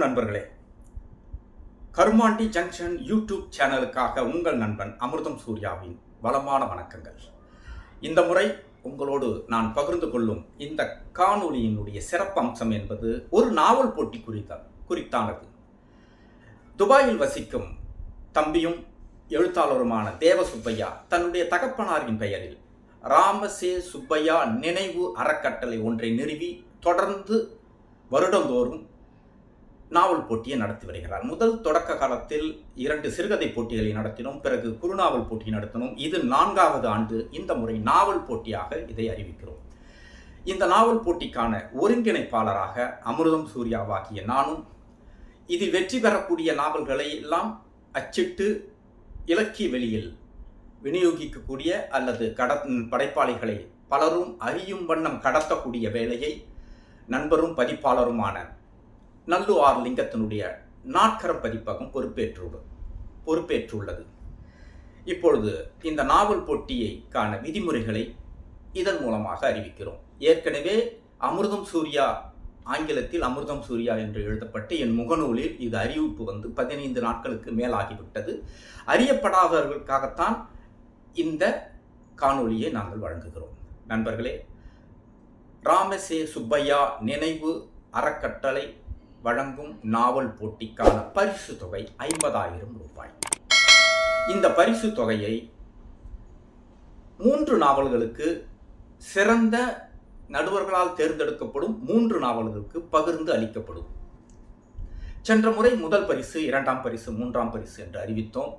வணக்கம் நண்பர்களே. Karumandi junction YouTube சேனலுக்காக உங்கள் நண்பன் அமிர்தம் சூர்யாவின் வளமான வணக்கங்கள். இந்த முறை உங்களோடு நான் பகிர்ந்து கொள்ளும் இந்த காணொளியினுடைய சிறப்பம்சம் என்பது ஒரு நாவல் போட்டி குறித்த குறித்தானது. துபாயில் வசிக்கும் தம்பியும் எழுத்தாளருமான தேவ சுப்பையா தன்னுடைய தகப்பனாரின் பெயரில் ராமசே சுப்பையா நினைவு அறக்கட்டளை ஒன்றை நிறுவி தொடர்ந்து வருடந்தோறும் நாவல் போட்டியை நடத்தி வருகிறார். முதல் தொடக்க காலத்தில் இரண்டு சிறுகதை போட்டிகளை நடத்தினோம். பிறகு குறுநாவல் போட்டி நடத்தினோம். இது நான்காவது ஆண்டு இந்த முறை நாவல் போட்டியாக இதை அறிவிக்கிறோம். இந்த நாவல் போட்டிக்கான ஒருங்கிணைப்பாளராக அமிர்தம் சூர்யாவாகிய நானும் இது வெற்றி பெறக்கூடிய நாவல்களை எல்லாம் அச்சிட்டு இலக்கிய வெளியில் விநியோகிக்கக்கூடிய அல்லது கட படைப்பாளிகளை பலரும் அறியும் வண்ணம் கடத்தக்கூடிய வேலையை நண்பரும் பதிப்பாளருமான நல்லு ஆர் லிங்கத்தினுடைய நாட்கர பதிப்பகம் பொறுப்பேற்று பொறுப்பேற்றுள்ளது. இப்பொழுது இந்த நாவல் போட்டியைக்கான விதிமுறைகளை இதன் மூலமாக அறிவிக்கிறோம். ஏற்கனவே அமிர்தம் சூர்யா ஆங்கிலத்தில் அமிர்தம் சூர்யா என்று எழுதப்பட்டு என் முகநூலில் இது அறிவிப்பு வந்து பதினைந்து நாட்களுக்கு மேலாகிவிட்டது. அறியப்படாதவர்களுக்காகத்தான் இந்த காணொளியை நாங்கள் வழங்குகிறோம். நண்பர்களே ராமசே சுப்பையா நினைவு அறக்கட்டளை வழங்கும் நாவல் போட்டிக்கான பரிசு தொகை ஐம்பதாயிரம் ரூபாய். இந்த பரிசு தொகையை மூன்று நாவல்களுக்கு சிறந்த நடுவர்களால் தேர்ந்தெடுக்கப்படும் மூன்று நாவல்களுக்கு பகிர்ந்து அளிக்கப்படும். சென்ற முறை முதல் பரிசு இரண்டாம் பரிசு மூன்றாம் பரிசு என்று அறிவித்தோம்.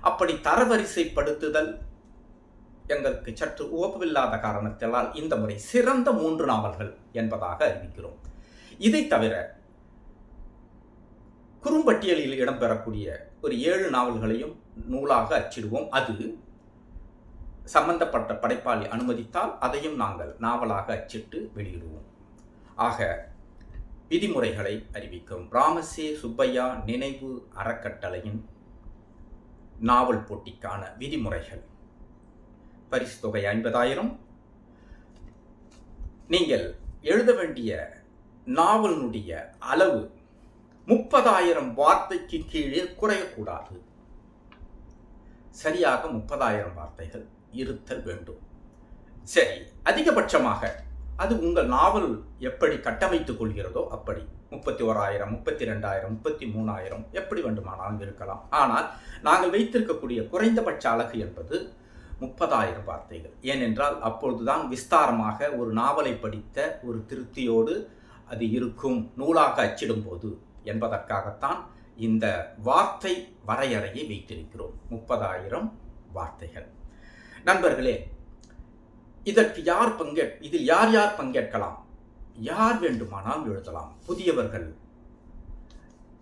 அப்படி தரவரிசைப்படுத்துதல் எங்களுக்கு சற்று உவப்பில்லாத காரணத்தினால் இந்த முறை சிறந்த மூன்று நாவல்கள் என்பதாக அறிவிக்கிறோம். இதை தவிர குறும்பட்டியலில் இடம்பெறக்கூடிய ஒரு ஏழு நாவல்களையும் நூலாக அச்சிடுவோம். அது சம்பந்தப்பட்ட படைப்பாளி அனுமதித்தால் அதையும் நாங்கள் நாவலாக அச்சிட்டு வெளியிடுவோம். ஆக விதிமுறைகளை அறிவிக்கும். ராமசே சுப்பையா நினைவு அறக்கட்டளையின் நாவல் போட்டிக்கான விதிமுறைகள். பரிசு தொகை ஐம்பதாயிரம். நீங்கள் எழுத வேண்டிய நாவலினுடைய அளவு முப்பதாயிரம் வார்த்தைக்கு கீழே குறையக்கூடாது. சரியாக முப்பதாயிரம் வார்த்தைகள் இருத்தல் வேண்டும். சரி அதிகபட்சமாக அது உங்கள் நாவல் எப்படி கட்டமைத்துக் கொள்கிறதோ அப்படி. முப்பத்தி ஓராயிரம் முப்பத்தி ரெண்டாயிரம் முப்பத்தி மூணாயிரம் எப்படி வேண்டுமானாலும் இருக்கலாம். ஆனால் நாங்கள் வைத்திருக்கக்கூடிய குறைந்தபட்ச அழகு என்பது முப்பதாயிரம் வார்த்தைகள். ஏனென்றால் அப்பொழுதுதான் விஸ்தாரமாக ஒரு நாவலை படித்த ஒரு திருப்தியோடு அது இருக்கும் நூலாக அச்சிடும்போது என்பதற்காகத்தான் இந்த வார்த்தை வரையறையை வைத்திருக்கிறோம். முப்பதாயிரம் வார்த்தைகள். நண்பர்களே இதற்கு யார் பங்கே இதில் யார் யார் பங்கேற்கலாம்? யார் வேண்டுமானால் எழுதலாம். புதியவர்கள்.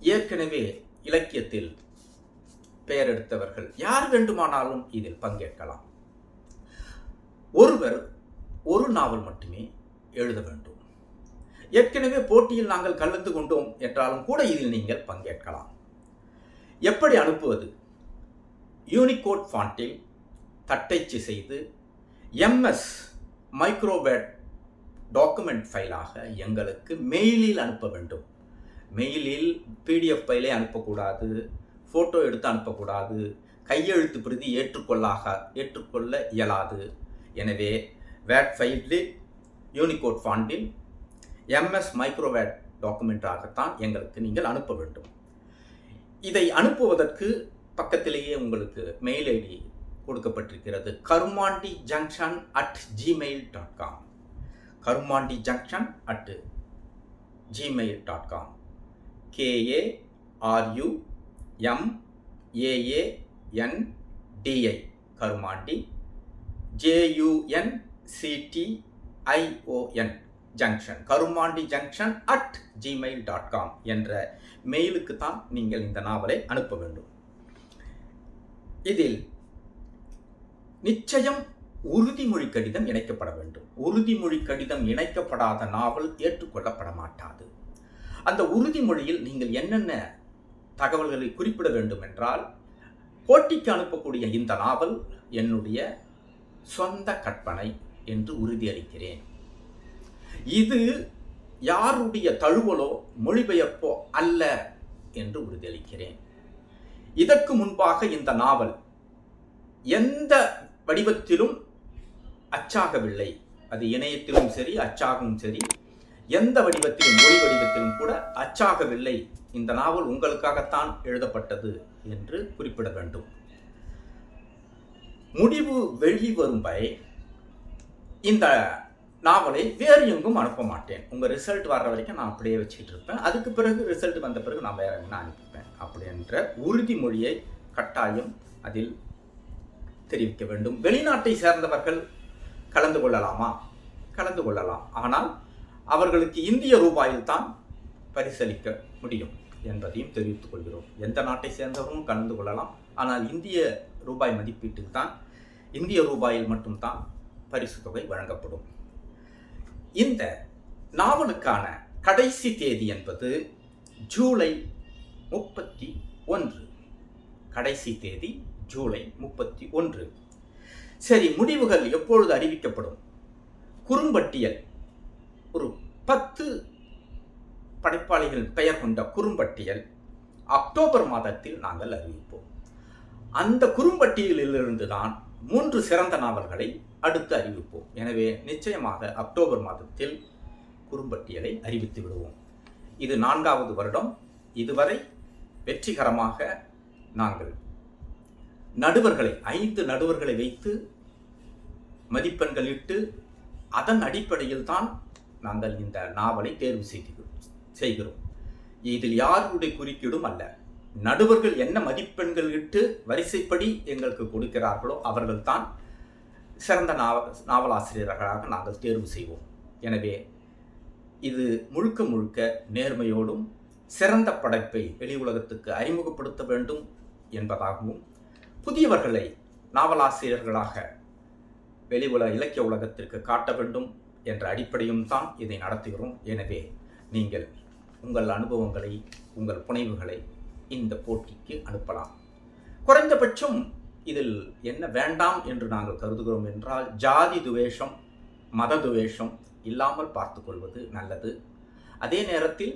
ஏற்கனவே இலக்கியத்தில் பெயர் எடுத்தவர்கள். யார் வேண்டுமானாலும் இதில் பங்கேற்கலாம். ஒருவர் ஒரு நாவல் மட்டுமே எழுத வேண்டும். ஏற்கனவே போட்டியில் நாங்கள் கலந்து கொண்டோம் என்றாலும் கூட இதில் நீங்கள் பங்கேற்கலாம். எப்படி அனுப்புவது? யூனிகோட் ஃபாண்டில் தட்டச்சு செய்து எம்எஸ் மைக்ரோபேட் டாக்குமெண்ட் ஃபைலாக எங்களுக்கு மெயிலில் அனுப்ப வேண்டும். மெயிலில் பிடிஎஃப் ஃபைலே அனுப்பக்கூடாது ஃபோட்டோ எடுத்து அனுப்பக்கூடாது கையெழுத்து பிரதி ஏற்றுக்கொள்ளாக ஏற்றுக்கொள்ள இயலாது. எனவே வேட் ஃபைலில் யூனிகோட் ஃபாண்டில் எம்எஸ் மைக்ரோவேட் டாக்குமெண்ட்டாகத்தான் எங்களுக்கு நீங்கள் அனுப்ப வேண்டும். இதை அனுப்புவதற்கு பக்கத்திலேயே உங்களுக்கு மெயில் ஐடி கொடுக்கப்பட்டிருக்கிறது. Karumandi junction at Gmail dot com Karumandi junction at Gmail dot com K A R U M A A N D I Karumandi. J U N C T I O N junction Karumandi junction at Gmail dot com என்ற மெயிலுக்கு தான் நீங்கள் இந்த நாவலை அனுப்ப வேண்டும். இதில் நிச்சயம் உறுதிமொழி கடிதம் இணைக்கப்பட வேண்டும். உறுதிமொழி கடிதம் இணைக்கப்படாத நாவல் ஏற்றுக்கொள்ளப்பட மாட்டாது அந்த உறுதிமொழியில் நீங்கள் என்னென்ன தகவல்களை குறிப்பிட வேண்டும் என்றால் போட்டிக்கு அனுப்பக்கூடிய இந்த நாவல் என்னுடைய சொந்த கற்பனை என்று உறுதியளிக்கிறேன். இது யாருடைய தழுவலோ மொழிபெயர்ப்போ அல்ல என்று உறுதியளிக்கிறேன். இதற்கு முன்பாக இந்த நாவல் எந்த வடிவத்திலும் அச்சாகவில்லை. அது இணையத்திலும் சரி அச்சாகவும் சரி எந்த வடிவத்திலும் மொழி வடிவத்திலும் கூட அச்சாகவில்லை. இந்த நாவல் உங்களுக்காகத்தான் எழுதப்பட்டது என்று குறிப்பிட வேண்டும். முடிவு வெளிவரும் வரை இந்த நாவலை வேறு எங்கும் அனுப்ப மாட்டேன். உங்கள் ரிசல்ட் வர்ற வரைக்கும் நான் அப்படியே வச்சுக்கிட்டு இருப்பேன். அதுக்கு பிறகு ரிசல்ட் வந்த பிறகு நான் வேற என்ன அனுப்பிப்பேன். அப்படின்ற உறுதிமொழியை கட்டாயம் அதில் தெரிவிக்க வேண்டும். வெளிநாட்டை சேர்ந்தவர்கள் கலந்து கொள்ளலாமா? கலந்து கொள்ளலாம். ஆனால் அவர்களுக்கு இந்திய ரூபாயில் தான் பரிசளிக்க முடியும் என்பதையும் தெரிவித்துக் கொள்கிறோம். எந்த நாட்டை சேர்ந்தவரும் கலந்து கொள்ளலாம். ஆனால் இந்திய ரூபாய் மதிப்பீட்டுக்கு தான் இந்திய ரூபாயில் மட்டும்தான் பரிசு தொகை வழங்கப்படும். இந்த நாவலுக்கான கடைசி தேதி என்பது ஜூலை முப்பத்தி ஒன்று. கடைசி தேதி ஜூலை முப்பத்தி ஒன்று. சரி முடிவுகள் எப்பொழுது அறிவிக்கப்படும்? குறும்பட்டியல். ஒரு பத்து படைப்பாளிகள் பெயர் கொண்ட குறும்பட்டியல் அக்டோபர் மாதத்தில் நாங்கள் அறிவிப்போம். அந்த குறும்பட்டியலிலிருந்து தான் மூன்று சிறந்த நாவல்களை அடுத்து அறிவிப்போம். எனவே நிச்சயமாக அக்டோபர் மாதத்தில் குறும்பட்டியலை அறிவித்து விடுவோம். இது நான்காவது வருடம். இதுவரை வெற்றிகரமாக நாங்கள் நடுவர்களை ஐந்து நடுவர்களை வைத்து மதிப்பெண்கள் இட்டு அதன் அடிப்படையில் தான் நாங்கள் இந்த நாவலை தேர்வு செய்கிறோம் செய்கிறோம். இதில் யாருடைய குறுக்கீடும் அல்ல. நடுவர்கள் என்ன மதிப்பெண்கள் இட்டு வரிசைப்படி எங்களுக்கு கொடுக்கிறார்களோ அவர்கள்தான் சிறந்த நாவ நாவலாசிரியர்களாக நாங்கள் தேர்வு செய்வோம். எனவே இது முழுக்க முழுக்க நேர்மையோடும் சிறந்த படைப்பை வெளி உலகத்துக்கு அறிமுகப்படுத்த வேண்டும் என்பதாகவும் புதியவர்களை நாவலாசிரியர்களாக வெளி உல இலக்கிய உலகத்திற்கு காட்ட வேண்டும் என்ற அடிப்படையும் தான் இதை நடத்துகிறோம். எனவே நீங்கள் உங்கள் அனுபவங்களை உங்கள் புனைவுகளை இந்த போட்டிக்கு அனுப்பலாம். குறைந்தபட்சம் இதில் என்ன வேண்டாம் என்று நாங்கள் கருதுகிறோம் என்றால் ஜாதி துவேஷம் மத துவேஷம் இல்லாமல் பார்த்துக்கொள்வது நல்லது. அதே நேரத்தில்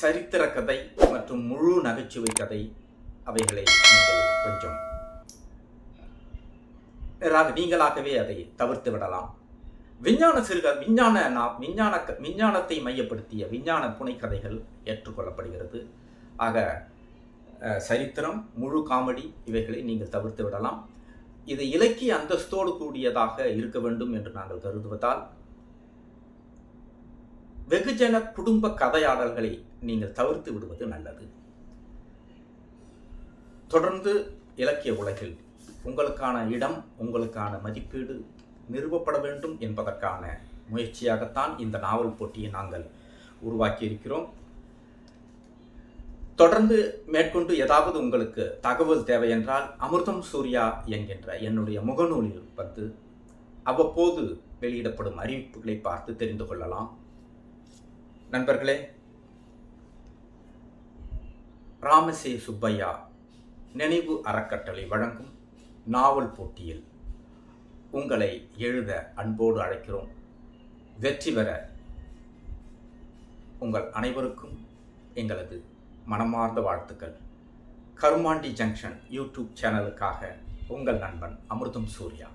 சரித்திர கதை மற்றும் முழு நகைச்சுவை கதை அவைகளை நீங்கள் கொஞ்சம் நீங்களாகவே அதை தவிர்த்து விடலாம். விஞ்ஞான சிறுக விஞ்ஞான விஞ்ஞான விஞ்ஞானத்தை மையப்படுத்திய விஞ்ஞான புனைக்கதைகள் ஏற்றுக்கொள்ளப்படுகிறது. ஆக சரித்திரம் முழு காமெடி இவைகளை நீங்கள் தவிர்த்து விடலாம். இது இலக்கிய அந்தஸ்தோடு கூடியதாக இருக்க வேண்டும் என்று நாங்கள் கருதுவதால் வெகுஜன குடும்ப கதையாடல்களை நீங்கள் தவிர்த்து விடுவது நல்லது. தொடர்ந்து இலக்கிய உலகில் உங்களுக்கான இடம் உங்களுக்கான மதிப்பீடு நிறுவப்பட வேண்டும் என்பதற்கான முயற்சியாகத்தான் இந்த நாவல் போட்டியை நாங்கள் உருவாக்கி இருக்கிறோம் தொடர்ந்து மேற்கொண்டு ஏதாவது உங்களுக்கு தகவல் தேவை என்றால் அமிர்தம் சூர்யா என்கின்ற என்னுடைய முகநூலில் வந்து அவ்வப்போது வெளியிடப்படும் அறிவிப்புகளை பார்த்து தெரிந்து கொள்ளலாம். நண்பர்களே ராமசே சுப்பையா நினைவு அறக்கட்டளை வழங்கும் நாவல் போட்டியில் உங்களை எழுத அன்போடு அழைக்கிறோம். வெற்றி பெற உங்கள் அனைவருக்கும் எங்களது மனமார்ந்த வாழ்த்துக்கள். கருமாண்டி ஜங்ஷன் யூடியூப் சேனலுக்காக உங்கள் நண்பன் அமிர்தம் சூர்யா.